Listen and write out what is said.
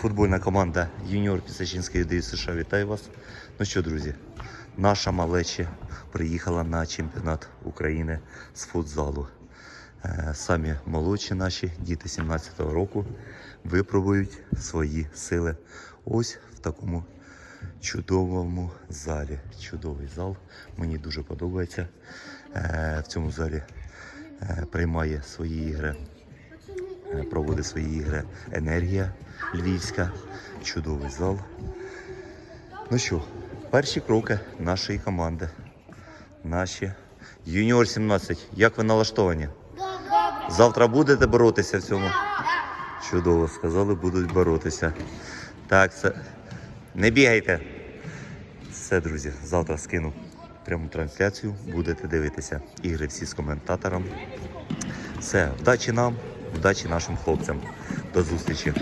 Футбольна команда Юніор Пісачинської ДЮ США вітаю вас. Ну що, друзі, наша малеча приїхала на чемпіонат України з футзалу. Е, Самі молодші наші діти 17-го року випробують свої сили ось в такому чудовому залі. Чудовий зал. Мені дуже подобається. Е, В цьому залі е, приймає свої ігри проводить свої ігри енергія львівська, чудовий зал. Ну що, перші кроки нашої команди. Наші. Юніор 17. Як ви налаштовані? Завтра будете боротися в цьому? Чудово, сказали, будуть боротися. Так, це. Не бігайте. Все, друзі, завтра скину пряму трансляцію. Будете дивитися ігри всі з коментатором. Все, вдачі нам, вдачі нашим хлопцям. До зустрічі.